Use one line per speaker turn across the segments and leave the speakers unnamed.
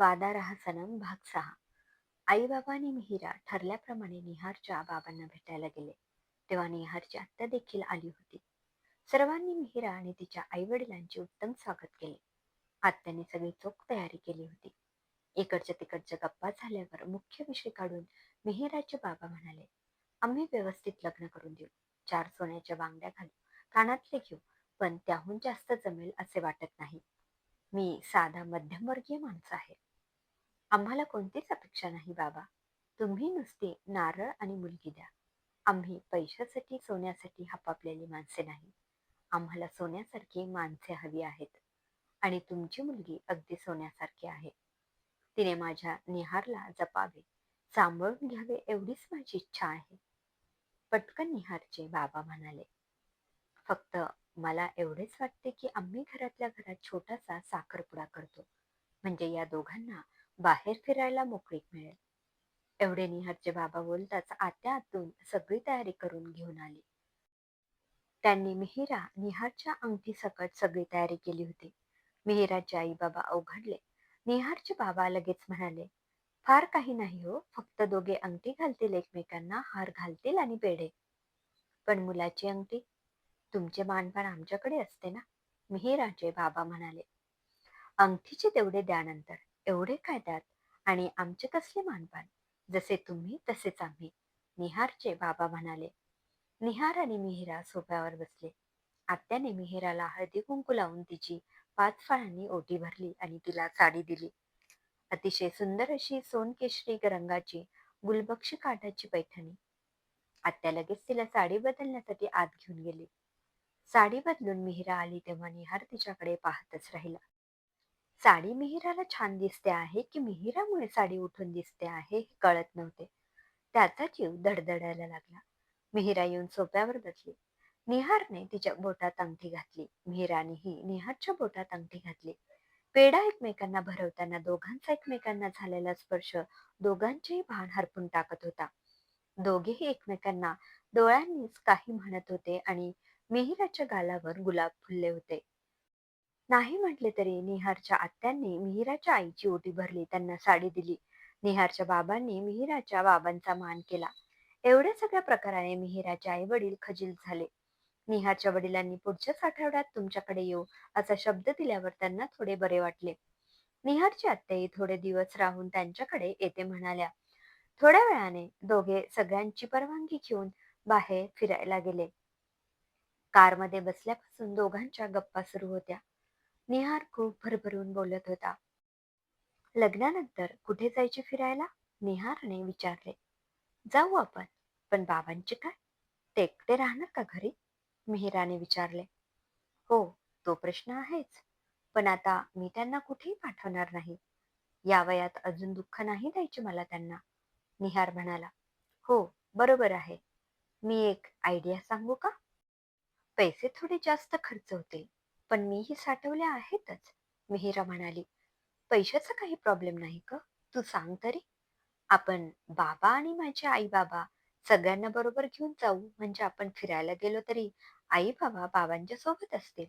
वादारहासनम भाग सहा. आईबाबा आणि मिहिरा ठरल्याप्रमाणे निहारच्या बाबांना भेटायला गेले. तेव्हा निहारची आत्या देखील आली होती. सर्वांनी मिहिरा आणि तिच्या आई वडिलांचे उत्तम स्वागत केले. आत्याने सगळी चोख तयारी केली होती. इकडच्या तिकडच्या गप्पा झाल्यावर मुख्य विषय काढून मिहिराचे बाबा म्हणाले आम्ही व्यवस्थित लग्न करून देऊ. चार सोन्याच्या बांगड्या घालू कानातले घेऊ पण त्याहून जास्त जमेल असे वाटत नाही. मी साधा मध्यमवर्गीय माणूस आहे. आम्हाला कोणतीच अपेक्षा नाही बाबा. तुम्ही नुसते नारळ आणि मुलगी द्या. आम्ही पैशासाठी सोन्यासाठी हपापलेली माणसे नाही. आम्हाला सोन्यासारखी माणसे हवी आहेत. आणि तुमची मुलगी अगदी सोन्यासारखी आहे. तिने माझ्या निहारला जपावे. सांभाळून घ्यावे एवढीच माझी इच्छा आहे. पटकन निहारचे बाबा म्हणाले. फक्त मला एवढेच वाटते की आम्ही घरातल्या घरात छोटासा साखरपुडा करतो. म्हणजे या दोघांना बाहेर फिरायला मोकळीक मिळेल. एवढे निहारचे बाबा बोलताच आत्या आतून सगळी तयारी करून घेऊन आली. त्यांनी मिहिरा निहारच्या अंगठी सकट सगळी तयारी केली होती. मिहिराचे आई बाबा अवघडले. निहारचे बाबा लगेच म्हणाले फार काही नाही हो फक्त दोघे अंगठी घालतील एकमेकांना हार घालतील आणि पेढे पण मुलाची अंगठी? तुमचे मानपान आमच्याकडे असते ना? मिहिराचे बाबा म्हणाले. अंगठीचे तेवढे द्यानंतर एवढे काय द्यात आणि आमचे कसले मानपान. जसे तुम्ही तसेच आम्ही. निहारचे बाबा म्हणाले. निहार आणि मिहिरा सोफ्यावर बसले. आत्याने मिहिराला हळदी कुंकू लावून तिची पाच फळांनी ओटी भरली आणि तिला साडी दिली. अतिशय सुंदर अशी सोनकेशरी रंगाची गुलबक्षी काठाची पैठणी. आत्या लगेच तिला साडी बदलण्यासाठी आत घेऊन गेली. साडी बदलून मिहिरा आली तेव्हा निहार तिच्याकडे पाहतच राहिला. साडी मिहिराला छान दिसते आहे की मिहिरामुळे साडी उठून दिसते आहे हे कळत नव्हते. त्याचा जीव धडधडायला लागला. मिहिरा येऊन सोप्यावर बसली. निहारने तिच्या बोटात अंगठी घातली. मिहिरानेही निहारच्या बोटात अंगठी घातली. पेढा एकमेकांना भरवताना दोघांचा एकमेकांना झालेला स्पर्श दोघांचेही भान हरपून टाकत होता. दोघेही एकमेकांना डोळ्यांनीच काही म्हणत होते आणि मिहिराच्या गालावर गुलाब फुलले होते. नाही म्हटले तरी निहारच्या आत्यांनी मिहिराच्या आईची ओटी भरली त्यांना साडी दिली. निहारच्या बाबांनी मिहिराच्या बाबांचा मान केला. एवढ्या सगळ्या प्रकाराने मिहिराचे आई वडील खजील झाले. निहारच्या वडिलांनी पुढच्याच आठवड्यात तुमच्याकडे येऊ असा शब्द दिल्यावर त्यांना थोडे बरे वाटले. निहारची आत्याही थोडे दिवस राहून त्यांच्याकडे येते म्हणाल्या. थोड्या वेळाने दोघे सगळ्यांची परवानगी घेऊन बाहेर फिरायला गेले. कारमध्ये बसल्यापासून दोघांच्या गप्पा सुरू होत्या. निहार खूप भरभरून बोलत होता. लग्नानंतर कुठे जायचे फिरायला? निहारने विचारले. जाऊ आपण पण बाबांचे काय? ते एकटे राहणार का घरी? मिहिराने विचारले. हो तो प्रश्न आहेच. पण आता मी त्यांना कुठेही पाठवणार नाही. या वयात अजून दुःख नाही द्यायचे मला त्यांना. निहार म्हणाला. हो बरोबर आहे. मी एक आयडिया सांगू का? पैसे थोडे जास्त खर्च होतील. पण मीही साठवल्या आहेतच. मिहिरा म्हणाली पैशाचा काही प्रॉब्लेम नाही का तू सांग तरी. आपण बाबा आणि माझे आई बाबा सगळ्यांना बरोबर घेऊन जाऊ म्हणजे आपण फिरायला गेलो तरी आई बाबा बाबांच्या सोबत असतील.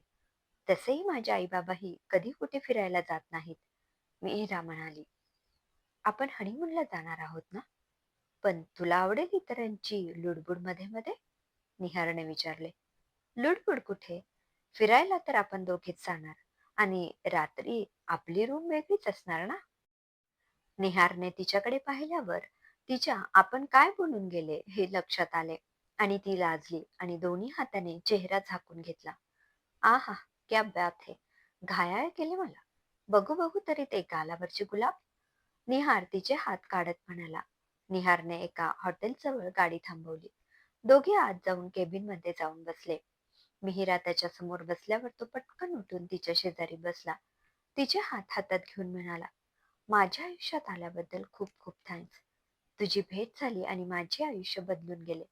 तसेही माझे आई बाबाही कधी कुठे फिरायला जात नाहीत. मिहिरा म्हणाली आपण हनीमूनला जाणार आहोत ना? पण तुला आवडेल इतरांची लुडबुडमध्ये मध्ये निहारने विचारले लुडबुड कुठे? फिरायला तर आपण दोघेच जाणार. आणि रात्री आपली रूम वेगळीच असणार ना? निहारने तिच्याकडे पाहिल्यावर तिच्या आपण काय बोलून गेले हे लक्षात आले आणि ती लाजली आणि दोन्ही हाताने चेहरा झाकून घेतला. आहा क्या बात हे. घायाळ केले मला. बघू बघू तरी ते गालावरचे गुलाब. निहार तिचे हात काढत म्हणाला. निहारने एका हॉटेल जवळ गाडी थांबवली. दोघे आत जाऊन केबिनमध्ये जाऊन बसले. मिहिरा त्याच्यासमोर बसल्यावर तो पटकन उठून तिच्या शेजारी बसला. तिचे हात हातात घेऊन म्हणाला माझ्या आयुष्यात आल्याबद्दल खूप खूप थँक्स तुझी भेट झाली आणि माझे आयुष्य बदलून गेले.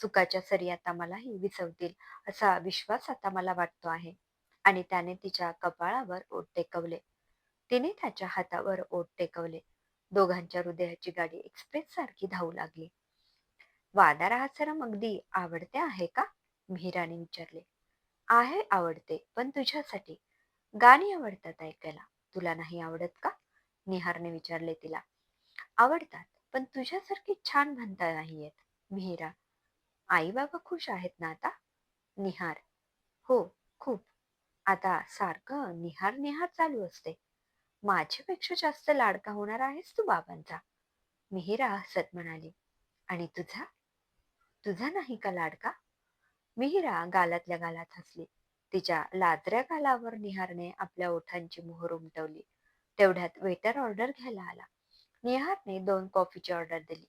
सुखाच्या सरी आता मलाही विसवतील असा विश्वास आता मला वाटतो आहे. आणि त्याने तिच्या कपाळावर ओट टेकवले. तिने त्याच्या हातावर ओट टेकवले. दोघांच्या हृदयाची गाडी एक्सप्रेस सारखी धावू लागली. वादा रहा सरम अगदी आवडते आहे का? मिहिराने विचारले. आहे आवडते पण तुझ्यासाठी. गाणी आवडतात ऐकायला. तुला नाही आवडत का? निहारने विचारले तिला. आवडतात पण तुझ्यासारखी छान म्हणता नाही येत मिहिरा आई बाबा खुश आहेत ना आता? निहार हो खूप. आता सारखं निहार निहार चालू असते. माझ्यापेक्षा जास्त लाडका होणार आहेस तू बाबांचा. मिहिरा हसत म्हणाली. आणि तुझा? तुझा नाही का लाडका? मिहिरा गालातल्या गालात हसली. तिच्या लादऱ्या गालावर निहारने आपल्या ओठांची मोहर उमटवली. तेवढ्यात वेटर ऑर्डर घ्यायला आला. निहारने दोन कॉफीची ऑर्डर दिली.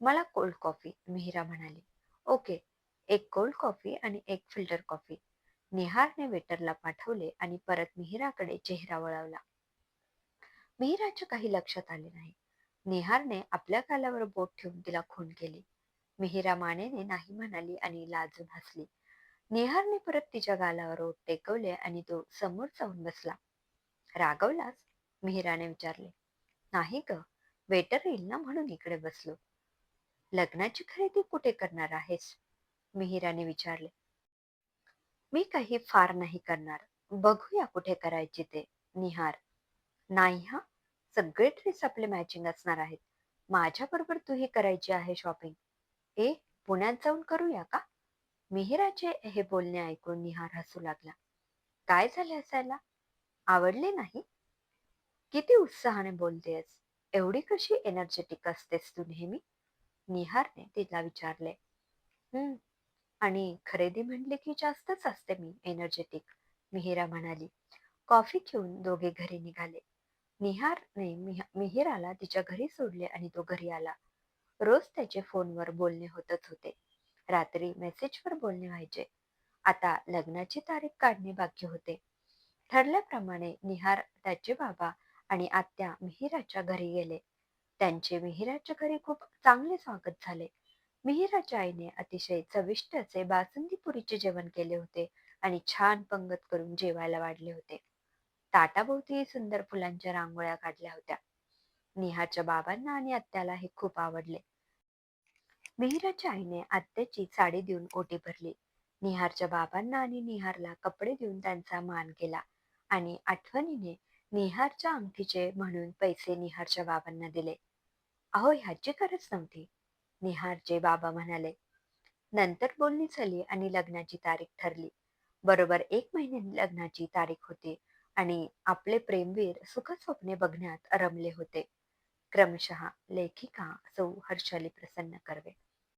मला कोल्ड कॉफी मिहिरा म्हणाली. ओके एक कोल्ड कॉफी आणि एक फिल्टर कॉफी. निहारने वेटरला पाठवले आणि परत मिहिराकडे चेहरा वळवला. मिहिराच्या काही लक्षात आले नाही. निहारने आपल्या गालावर बोट ठेवून तिला खून केली. मिहिरा मानेने नाही म्हणाली आणि लाजून हसली निहारने परत तिच्या गालावर ओठ टेकवले आणि तो समोर जाऊन बसला. रागवलास? मिहिराने विचारले. नाही ग वेटर येईल ना म्हणून इकडे बसलो. लग्नाची खरेदी कुठे करणार आहेस? मिहिराने विचारले. मी काही फार नाही करणार. बघूया कुठे करायची ते निहार. नाही हा? सगळे ड्रेस आपले मॅचिंग असणार आहेत. माझ्याबरोबर तूही करायची आहे शॉपिंग ए पुण्यात जाऊन करूया का? मिहिराचे हे बोलणे ऐकून निहार हसू लागला. काय झाले असायला? आवडले नाही? किती उत्साहाने बोलतेस एवढी कशी एनर्जेटिक असतेस तू नेहमी? निहारने तिला विचारले. हम्म आणि खरेदी म्हणले की जास्तच असते मी एनर्जेटिक मिहिरा म्हणाली. कॉफी घेऊन दोघे घरी निघाले. निहारने मिहिराला तिच्या घरी सोडले आणि तो घरी आला. रोज त्याचे फोनवर बोलणे होतच होते. रात्री मेसेजवर बोलणे व्हायचे. आता लग्नाची तारीख काढणे बाकी होते. ठरल्याप्रमाणे निहार त्याचे बाबा आणि आत्या मिहिराच्या घरी गेले. त्यांचे मिहिराच्या घरी खूप चांगले स्वागत झाले. मिहिराच्या आईने अतिशय चविष्ट असे बासुंदीपुरीचे जेवण केले होते आणि छान पंगत करून जेवायला वाढले होते. ताटाभोवती सुंदर फुलांच्या रांगोळ्या काढल्या होत्या. निहाच्या बाबांना आणि आत्याला हे खूप आवडले. मिहिराच्या आईने आत्याची साडी देऊन ओटी भरली. निहारच्या बाबांना आणि निहारला कपडे देऊन त्यांचा मान केला आणि आठवणीने निहारच्या अंगठीचे म्हणून पैसे निहारच्या बाबांना दिले. अहो ह्याची गरज नव्हती निहारचे बाबा म्हणाले. नंतर बोलणी झाली आणि लग्नाची तारीख ठरली. बरोबर एक महिने लग्नाची तारीख होती आणि आपले प्रेमवीर सुखस्वप्ने बघण्यात रमले होते. क्रमशः लेखिका सौ हर्षाली प्रसन्न कर्वे.